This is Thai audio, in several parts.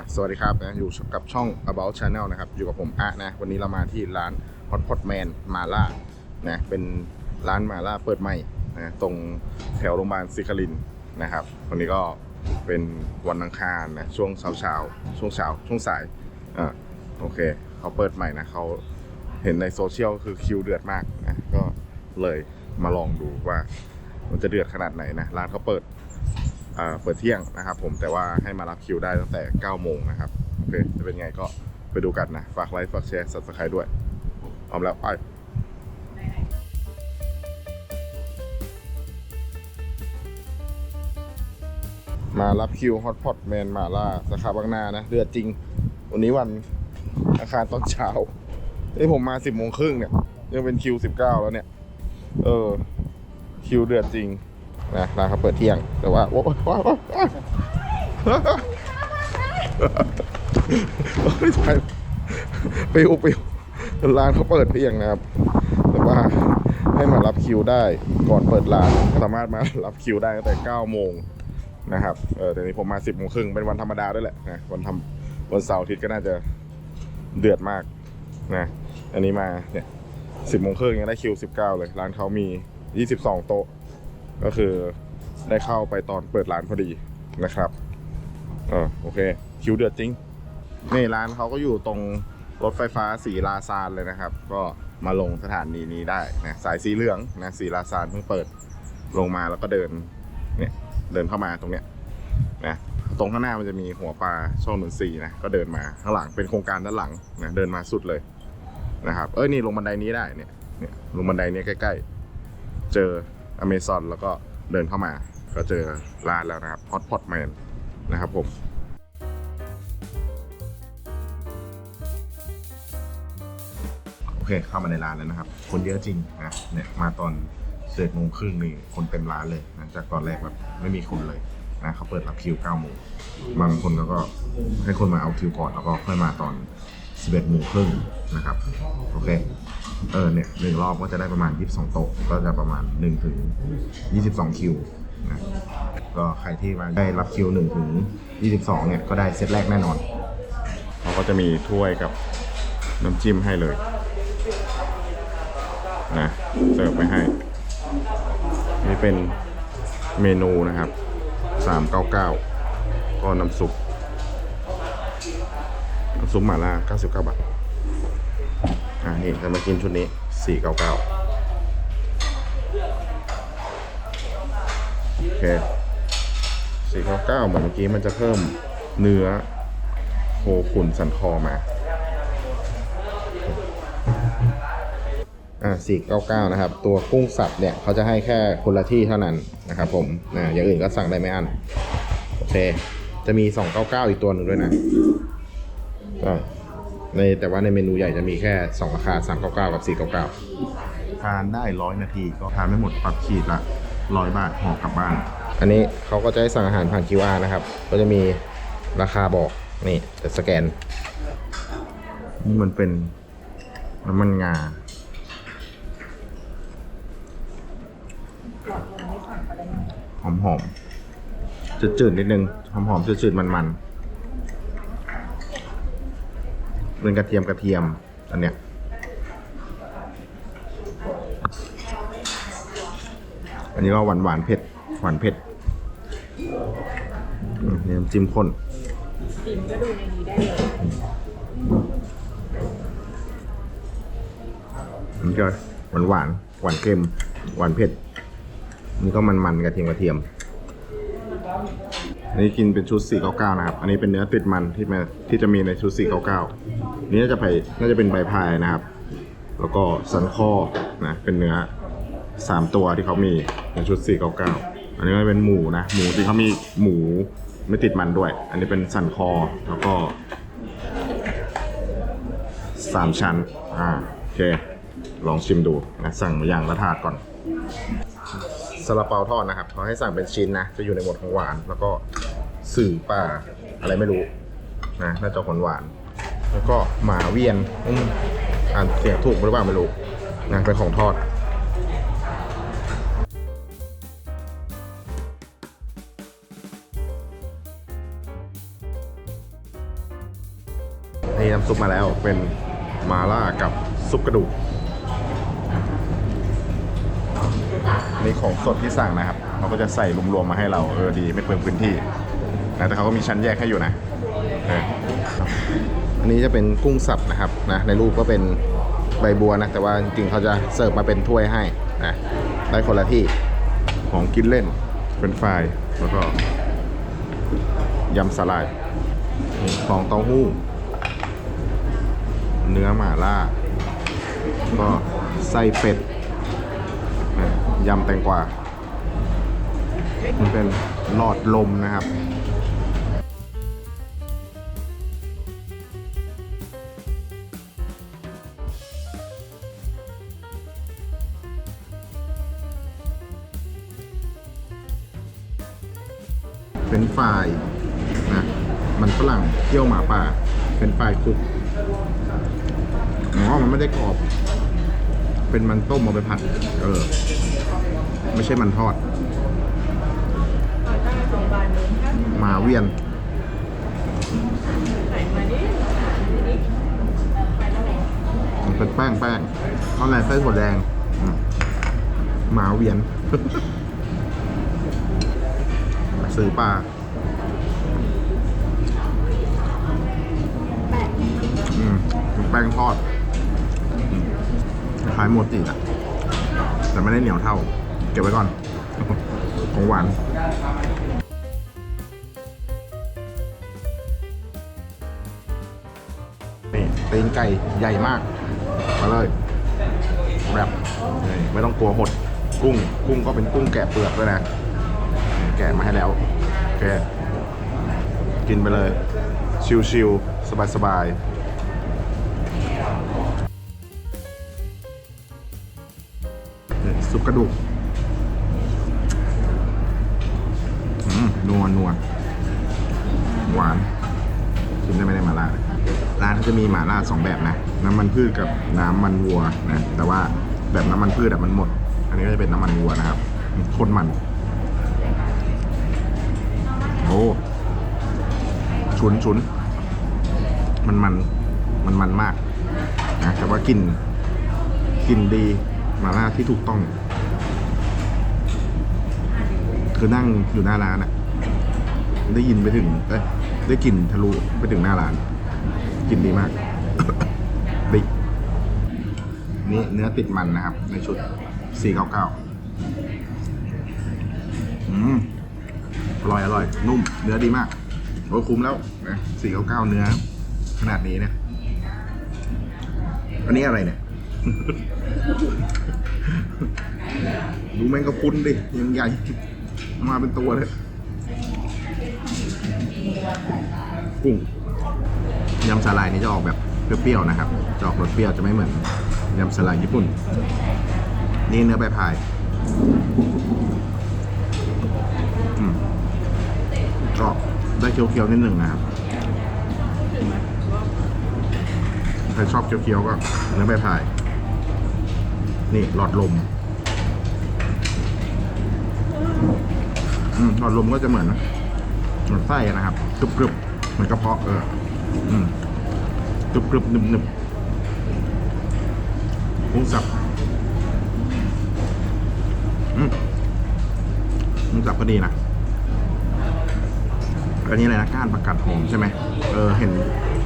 ะสวัสดีครับนะอยู่กับช่อง about channel นะครับอยู่กับผมอะนะวันนี้เรามาที่ร้าน hot pot man มาล่านะเป็นร้านมาล่าเปิดใหม่นะตรงแถวโรงพยาบาลศิครินนะครับ วันนี้ก็เป็นวันอังคารนะช่วงเช้าเช้าๆช่วงเช้าช่วงสายอ่าโอเคเขาเปิดใหม่นะเขาเห็นในโซเชียลคือคิวเดือดมากนะก็เลยมาลองดูว่ามันจะเดือดขนาดไหนนะร้านเขาเปิด เปิดเที่ยงนะครับผมแต่ว่าให้มารับคิวได้ตั้งแต่ 9 โมงนะครับ โอเค จะเป็นไงก็ไปดูกันนะ ฝากไลค์ ฝากแชร์ subscribe ด้วยพร้อมแล้วไปมารับคิวฮอตพอตแมนมาล่าสาขาบางนานะ เดือดจริง วันนี้วันอาคารตอนเช้าเอ้ยผมมา10โมงครึ่งเนี่ย ยังเป็นคิว19แล้วเนี่ย เออ คิวเดือดจริง นะร้านเขาเปิดเที่ยง แต่ว่าว้าวว้าวว้าวไม่ใช่ปิวปิวร้านเขาเปิดเที่ยงนะครับ แต่ว่าให้มารับคิวได้ก่อนเปิดร้านสามารถมารับคิวได้ตั้งแต่9โมงนะครับเออแต่นี้ผมมา 10โมงครึ่งเป็นวันธรรมดาด้วยแหละนะวันทำวันเสาร์อาทิตย์ก็น่าจะเดือดมากนะอันนี้มาเนี่ย10โมงครึ่งยังได้คิว 19 เลย ร้านเขามี 22 โต๊ะ ก็คือได้เข้าไปตอนเปิดร้านพอดีนะครับเออโอเคคิวเดือดจริงนี่ร้านเขาก็อยู่ตรงรถไฟฟ้าสีลาซานเลยนะครับ ก็มาลงสถานีนี้ได้นะสายสีเหลืองนะสีลาซานเพิ่งเปิดลงมาแล้วก็เดินเนี่ยเดินเข้ามาตรงเนี้ยนะตรงข้างหน้ามันจะมีหัวปลาช่องหนุนสีนะก็เดินมาข้างหลังเป็นโครงการด้านหลังนะเดินมาสุดเลยนะครับ เอ้ยนี่ลงบันไดนี้ได้เนี่ยเนี่ยลงบันไดนี้ใกล้ ๆ เจอ อเมซอนแล้วก็เดินเข้ามาก็เจอร้านแล้วนะครับ Hot Pot Man นะครับผมโอเคเข้ามาในร้านแล้วนะครับ คนเยอะจริงนะเนี่ยมาตอนเจ็ดโมงครึ่งนี่คนเต็มร้านเลยนะจากตอนแรกแบบไม่มีคนเลยนะเขาเปิดรับคิวเก้าโมงบางคนเขาก็ให้คนมาเอาคิวก่อนแล้วก็ค่อยมาตอนสิบเอ็ดโมงครึ่งนะครับ โอเค เออเนี่ยหนึ่งรอบก็จะได้ประมาณ 22 โต๊ะ ก็จะประมาณ1ถึง22 คิวนะก็ใครที่มาได้รับคิว1ถึง22 เนี่ย ก็ได้เซตแรกแน่นอนเขาก็จะมีถ้วยกับน้ำจิ้มให้เลยนะเสิร์ฟไปให้ นี่เป็นเมนูนะครับ 399 ก็น้ำซุปน้ำซุปหม่าล่า 99 บาท อ่านี่จะมากินชุดนี้499โอเค499เหมือนเมื่อกี้มันจะเพิ่มเนื้อโคขุนสันคอมา อ่า499นะครับ ตัวกุ้งสับเนี่ยเขาจะให้แค่คนละที่เท่านั้นนะครับผมนะอย่างอื่นก็สั่งได้ไม่อัน โอเค จะมี299อีกตัวหนึ่งด้วยนะก็ ในแต่ว่าในเมนูใหญ่จะมีแค่ 2 ราคา 399 กับ 499 ทานได้ร้อยนาทีก็ทานไม่หมดปรับขีดละร้อยบาทห่อกลับบ้าน อันนี้เขาก็จะให้สั่งอาหารผ่าน QR นะครับ ก็จะมีราคาบอกนี่จะสแกน นี่มันเป็นน้ำมันงาหอมหอมจืดจืดๆนิดนึงหอมหอมจืดจืดมันมันๆ เป็นกระเทียมกระเทียมอันเนี้ยอันนี้ก็หวานหวานเผ็ดหวานเผ็ดนี่น้ำจิ้มข้นฟิล์มก็ดูในนี้ได้เลยมันจะหวานหวานหวานเค็มหวานเผ็ดนี่ก็มันมันๆกระเทียมกระเทียม อันนี้กินเป็นชุด 499 นะครับ อันนี้เป็นเนื้อติดมันที่มาที่จะมีในชุด 499 นี่น่าจะไปน่าจะเป็นใบพายนะครับ แล้วก็สันคอนะเป็นเนื้อ 3 ตัวที่เขามีในชุด 499 อันนี้ก็เป็นหมูนะ หมูที่เขามีหมูไม่ติดมันด้วย อันนี้เป็นสันคอแล้วก็สามชั้น อ่า โอเค ลองชิมดูนะ สั่งมาอย่างละถาดก่อน ซาลาเปาทอดนะครับเขาให้สั่งเป็นชิ้นนะ จะอยู่ในหมวดของหวาน แล้วก็สื่อป่าอะไรไม่รู้นะน่าจะหวานหวานแล้วก็หมาเวียนอืมอ่านเสียงถูกหรือเปล่าไม่รู้นะเป็นของทอดนี่น้ำซุปมาแล้วเป็นมาล่ากับซุปกระดูก นี่ของสดที่สั่งนะครับเขาก็จะใส่รวมๆมาให้เราเออดีไม่เปลืองพื้นที่นะแต่เขาก็มีชั้นแยกให้อยู่นะเอออันนี้จะเป็นกุ้งสับนะครับนะในรูปก็เป็นใบบัวนะแต่ว่าจริงๆเขาจะเสิร์ฟมาเป็นถ้วยให้นะได้คนละที่ของกินเล่นเป็นไฟแล้วก็ยำสลายของเต้าหู้ เนื้อหม่าล่า ก็ไส้เป็ด ยำแตงกวามันเป็นหลอดลมนะครับเป็นไฟรายนะมันฝรั่งเคี่ยวหมาป่า เป็นไฟรายคลุกอ๋อมันไม่ได้กรอบ เป็นมันต้มเอาไปผัด เออ ไม่ใช่มันทอด มาเวียน เป็นแป้งแป้งข้างในไส้ถั่วแดงอืมาเวียน ซื้อปลาอืมเป็นแป้งทอด ล้ายโมจิอะแต่ไม่ได้เหนียวเท่า เก็บไว้ก่อน ของหวานนี่ตีนไก่ใหญ่มาก มาเลยแบบไม่ต้องกลัวหดกุ้ง กุ้งก็เป็นกุ้งแกะเปลือกด้วยนะ แกะมาให้แล้วแกะกินไปเลย ชิวๆสบายๆ ซุปกระดูกอืมนัวนัวหวานชิมได้ไม่ได้มาล่าร้านเขาจะมีหมาล่าสองแบบนะ น้ำมันพืชกับน้ำมันวัวนะ แต่ว่าแบบน้ำมันพืชอะมันหมด อันนี้ก็จะเป็นน้ำมันวัวนะครับโคตรมัน โอ้ฉุนฉุนมันมันมันมันมากนะแต่ว่ากลิ่นกลิ่นดี มาล่าที่ถูกต้อง คือนั่งอยู่หน้าร้านอะได้ยินไปถึงเอ้ยได้กลิ่นทะลุไปถึงหน้าร้านกลิ่นดีมากดินี่เนื้อติดมันนะครับ ในชุด 499อืมอร่อยอร่อย นุ่ม เนื้อดีมากโอ้ยคุ้มแล้วนะ499 เนื้อ ขนาดนี้เนี่ยอันนี้อะไรเนี่ย ดูแมงกะพรุนดิยังใหญ่ มาเป็นตัวเลยกุ้งยำสาลายนี่จะออกแบบเปรี้ยวๆนะครับจะออกรสเปรี้ยวจะไม่เหมือนยำสาลายญี่ปุ่น นี่เนื้อใบพายอืมก็ได้เคี้ยวๆนิดหนึ่งนะครับใครชอบเคี้ยวๆก็เนื้อใบพาย นี่หลอดลมอืมหลอดลมก็จะเหมือนเหมือนไส้อะนะครับกรึบกรึบๆเหมือนกระเพาะเออ อืมกรึบกรึบๆหนึบหนึบกุ้งสับอืมกุ้งสับก็ดีนะอันนี้อะไรนะก้านผักกาดหอมใช่ไหมเออเห็น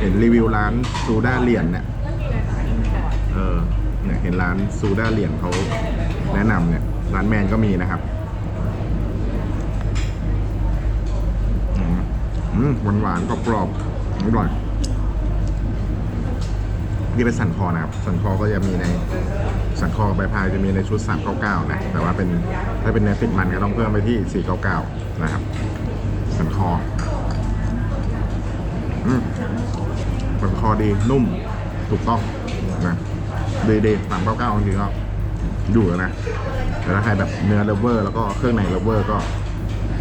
เห็นรีวิวร้านซูด้าเหรียญเนี่ย เนี่ยเห็นร้านซูด้าเหรียญเขาแนะนำเนี่ย ร้านแมนก็มีนะครับอืมหวานหวานกรอบๆอบอร่อยนี่เป็นสันคอนะครับ สันคอก็จะมีในสันคอใบพายจะมีในชุด 399 นะ แต่ว่าเป็นถ้าเป็นเนื้อติดมันก็ต้องเพิ่มไปที่ 499 นะครับ สันคออืมสันคอดีนุ่มถูกต้องนะ ดีดีสามเก้าเก้าจริงๆก็ดูแล้วนะแต่ถ้าใครแบบเนื้อเลเวอร์ แล้วก็เครื่องในเลเวอร์ก็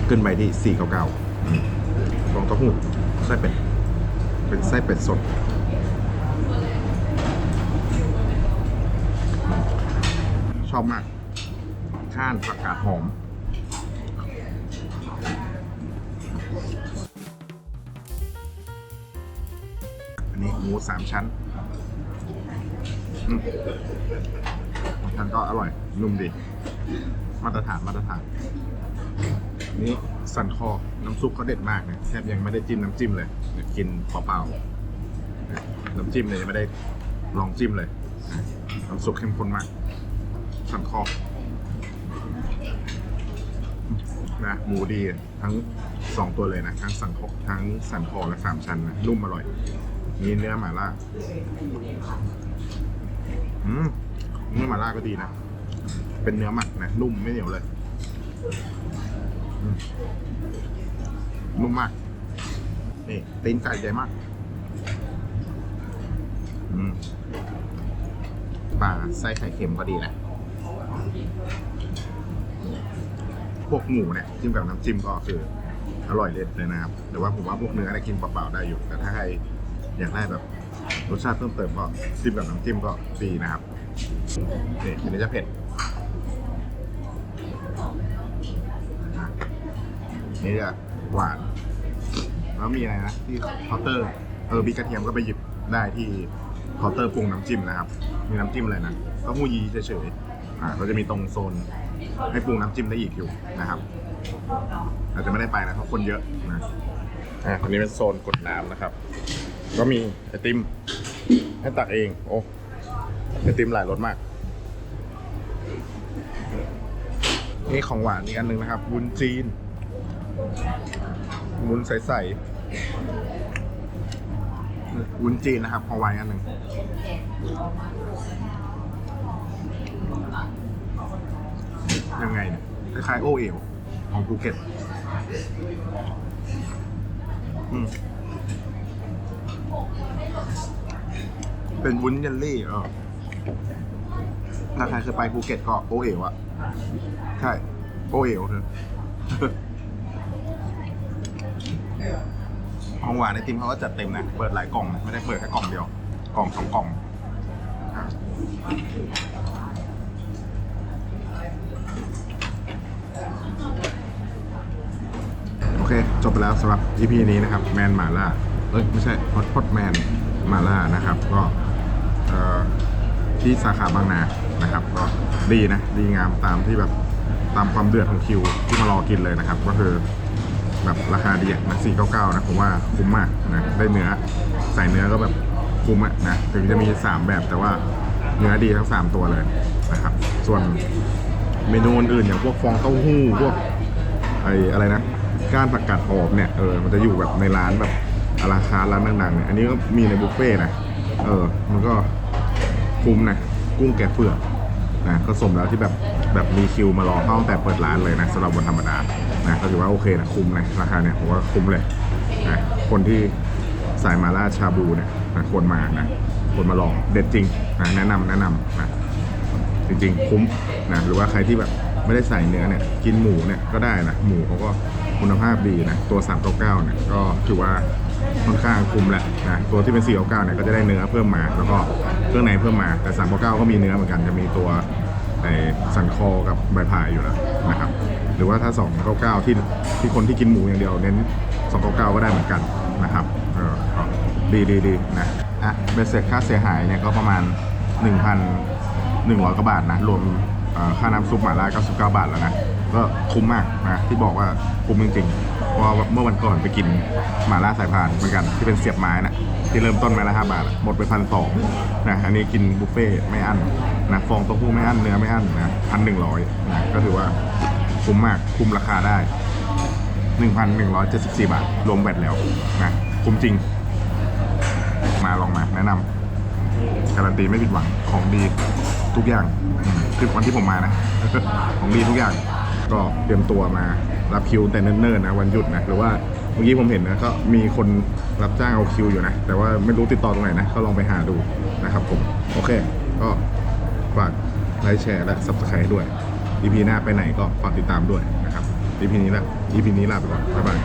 ขึ้นไปที่499ฟองเต้าหู้ไส้เป็ด เป็นไส้เป็ดสดชอบมากข้านผักกาดหอมอันนี้หมูสามชั้น อืมสามชั้นก็อร่อย นุ่มดี มาตรฐานมาตรฐาน นี่สันคอ น้ำซุปเขาเด็ดมากนะแทบยังไม่ได้จิ้มน้ำจิ้มเลยเนี่ยกินเปล่าๆน้ำจิ้มเนี่ยยังไม่ได้ลองจิ้มเลยน้ำซุปเข้มข้นมาก สันคอนะหมูดีทั้งสองตัวเลยนะทั้งสันคอทั้งสันคอและสามชั้นนะนุ่มอร่อย มีเนื้อหมาล่า อืมเนื้อหม่าล่าก็ดีนะ เป็นเนื้อหมักนะ นุ่มไม่เหนียวเลย นุ่มมาก นี่ตีนไก่ใหญ่มาก อืมปลาไส้ไข่เค็มก็ดีแหละพวกหมูเนี่ยจิ้มกับน้ำจิ้มก็คือ อร่อยเด็ดเลยนะครับ แต่ว่าผมว่าพวกเนื้อเนี่ยกินเปล่าๆได้อยู่ แต่ถ้าใครอยากได้แบบ รสชาติเพิ่มเติมก็จิ้มกับน้ำจิ้มก็ดีนะครับนี่อันนี้จะเผ็ดนี่จะหวาน แล้วมีอะไรนะที่เคาน์เตอร์เออมีกระเทียมก็ไปหยิบได้ที่เคาน์เตอร์ปรุงน้ำจิ้มนะครับ มีน้ำจิ้มอะไรนะเต้าหู้ยีเฉยๆอ่าก็จะมีตรงโซนให้ปรุงน้ำจิ้มได้อีกอยู่นะครับอาจจะไม่ได้ไปนะเพราะคนเยอะนะอ่าอันนี้เป็นโซนกดน้ำนะครับ ก็มีไอติมให้ตักเอง โอ้ไอติมหลายรสมาก นี่ของหวานอีกอันหนึ่งนะครับวุ้นจีนวุ้นใสๆวุ้นจีนนะครับของหวานอีกอันหนึ่งยังไงเนี่ยคล้ายๆโอเอ๋วของภูเก็ตอืม เป็นวุ้นเยลลี่เออถ้าใครเคยไปภูเก็ตก็โอเอ๋วอะใช่ โอเอ๋วเธอของหวานในติมเขาก็จัดเต็มนะ เปิดหลายกล่องนะไม่ได้เปิดแค่กล่องเดียว กล่องสองกล่องโอเค จบไปแล้วสำหรับ EP นี้นะครับ แมนมาล่า เอ้ย ไม่ใช่พอดพอดแมนมาล่านะครับ ก็ ที่สาขาบางนานะครับก็ดีนะดีงามตามที่แบบตามความเดือดของคิวที่มารอกินเลยนะครับ ก็คือแบบราคาดีนะ499นะผมว่าคุ้มมากนะได้เนื้อใส่เนื้อก็แบบคุ้มอะนะถึงจะมี 3 แบบแต่ว่าเนื้อดีทั้ง 3 ตัวเลยนะครับ ส่วนเมนูอื่นอย่างพวกฟองเต้าหู้พวกไออะไรนะก้านผักกาดหอมเนี่ยเออมันจะอยู่แบบในร้านแบบอาราคาร้านดังๆเนี่ยอันนี้ก็มีในบุฟเฟ่ต์นะ เออ มันก็คุ้มนะ กุ้งแกะเปลือกนะก็สมแล้วที่แบบแบบมีคิวมารอเข้าตั้งแต่เปิดร้านเลยนะสำหรับวันธรรมดานะก็ถือว่าโอเคนะคุ้มนะราคาเนี่ยผมว่าคุ้มเลยนะคนที่สายมาล่าชาบูเนี่ยนะควรมานะควรมาลองเด็ดจริงนะแนะนำแนะนำนะจริงๆคุ้มนะหรือว่าใครที่แบบไม่ได้ใส่เนื้อเนี่ยกินหมูเนี่ยก็ได้นะหมูเขาก็ คุณภาพดีนะตัว 399เนี่ยก็ถือว่าค่อนข้างคุ้มแหละนะตัวที่เป็น 499เนี่ยก็จะได้เนื้อเพิ่มมา แล้วก็เครื่องในเพิ่มมาแต่ 399 ก็มีเนื้อเหมือนกันจะมีตัวไอ้สันคอกับใบพายอยู่แล้วนะครับหรือว่าถ้า 299 ที่ที่คนที่กินหมูอย่างเดียวเน้น 299 ก็ได้เหมือนกันนะครับเออดีดีดีนะอะเบสเสร็จค่าเสียหายเนี่ยก็ประมาณ 1,100กว่าบาทนะรวมค่าน้ำซุปหม่าล่า99 บาทแล้วนะ ก็คุ้มมากนะที่บอกว่าคุ้มจริงๆเพราะว่าเมื่อวันก่อนไปกินหมาล่าสายพานเหมือนกันที่เป็นเสียบไม้นะที่เริ่มต้นไม้ละ5บาทอะหมดไปพันสองนะอันนี้กินบุฟเฟ่ไม่อั้นนะฟองเต้าหู้ไม่อั้นเนื้อไม่อั้นนะพันหนึ่งร้อยนะก็ถือว่าคุ้มมากคุ้มราคาได้1,174บสี่บาท รวมแวดแล้วนะคุ้มจริง มาลองมาแนะนำการันตีไม่ผิดหวังของดีทุกอย่างคือวันที่ผมมานะ ของดีทุกอย่าง ก็เตรียมตัวมารับคิวแต่เนิ่นๆนะวันหยุดนะหรือว่าเมื่อกี้ผมเห็นนะก็มีคนรับจ้างเอาคิวอยู่นะ แต่ว่าไม่รู้ติดต่อตรงไหนนะก็ลองไปหาดูนะครับผม โอเค ก็ฝากไลค์แชร์และ subscribe ให้ด้วย EP หน้าไปไหนก็ฝากติดตามด้วยนะครับ EP นี้ละ EP นี้ลาไปก่อนบ๊ายบาย